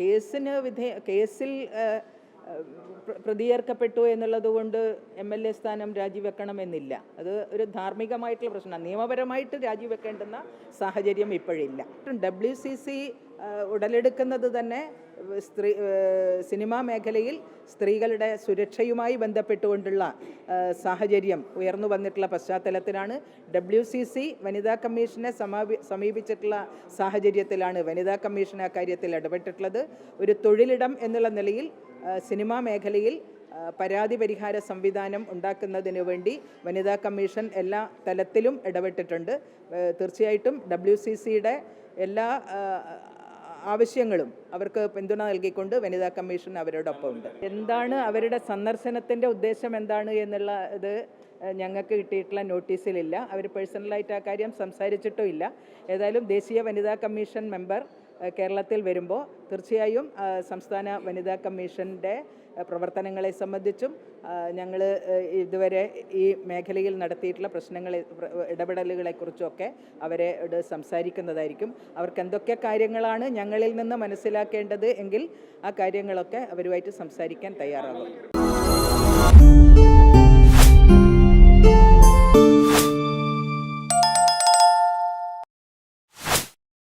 കേസിന് വിധേ കേസിൽ പ്രതിയേർക്കപ്പെട്ടു എന്നുള്ളത് കൊണ്ട് എം എൽ എ സ്ഥാനം രാജിവെക്കണമെന്നില്ല. അത് ഒരു ധാർമ്മികമായിട്ടുള്ള പ്രശ്നമാണ്. നിയമപരമായിട്ട് രാജിവെക്കേണ്ടുന്ന സാഹചര്യം ഇപ്പോഴില്ല. ഡബ്ല്യു സി സി ഉടലെടുക്കുന്നത് തന്നെ സ്ത്രീ സിനിമാ മേഖലയിൽ സ്ത്രീകളുടെ സുരക്ഷയുമായി ബന്ധപ്പെട്ടുകൊണ്ടുള്ള സാഹചര്യം ഉയർന്നു വന്നിട്ടുള്ള പശ്ചാത്തലത്തിലാണ്. ഡബ്ല്യു സി സി വനിതാ കമ്മീഷനെ സമാപി സമീപിച്ചിട്ടുള്ള സാഹചര്യത്തിലാണ് വനിതാ കമ്മീഷൻ ആ കാര്യത്തിൽ ഇടപെട്ടിട്ടുള്ളത്. ഒരു തൊഴിലിടം എന്നുള്ള നിലയിൽ സിനിമാ മേഖലയിൽ പരാതി പരിഹാര സംവിധാനം ഉണ്ടാക്കുന്നതിന് വേണ്ടി വനിതാ കമ്മീഷൻ എല്ലാ തലത്തിലും ഇടപെട്ടിട്ടുണ്ട്. തീർച്ചയായിട്ടും ഡബ്ല്യു സി സിയുടെ എല്ലാ ആവശ്യങ്ങളും അവർക്ക് പിന്തുണ നൽകിക്കൊണ്ട് വനിതാ കമ്മീഷൻ അവരോടൊപ്പം ഉണ്ട് എന്താണ് അവരുടെ സന്ദർശനത്തിന്റെ ഉദ്ദേശം എന്താണ് എന്നുള്ള ഇത് ഞങ്ങൾക്ക് കിട്ടിയിട്ടുള്ള നോട്ടീസിലില്ല. അവർ പേഴ്സണലായിട്ട് ആ കാര്യം സംസാരിച്ചിട്ടും ഇല്ല. ഏതായാലും ദേശീയ വനിതാ കമ്മീഷൻ മെമ്പർ കേരളത്തിൽ വരുമ്പോൾ തീർച്ചയായും സംസ്ഥാന വനിതാ കമ്മീഷന്റെ പ്രവർത്തനങ്ങളെ സംബന്ധിച്ചും ഞങ്ങൾ ഇതുവരെ ഈ മേഖലയിൽ നടത്തിയിട്ടുള്ള പ്രശ്നങ്ങളെ പ്ര- ഇടപെടലുകളെക്കുറിച്ചൊക്കെ അവരെ സംസാരിക്കുന്നതായിരിക്കും. അവർക്ക് എന്തൊക്കെ കാര്യങ്ങളാണ് ഞങ്ങളിൽ നിന്ന് മനസ്സിലാക്കേണ്ടത് എങ്കിൽ ആ കാര്യങ്ങളൊക്കെ അവരുമായിട്ട് സംസാരിക്കാൻ തയ്യാറാകും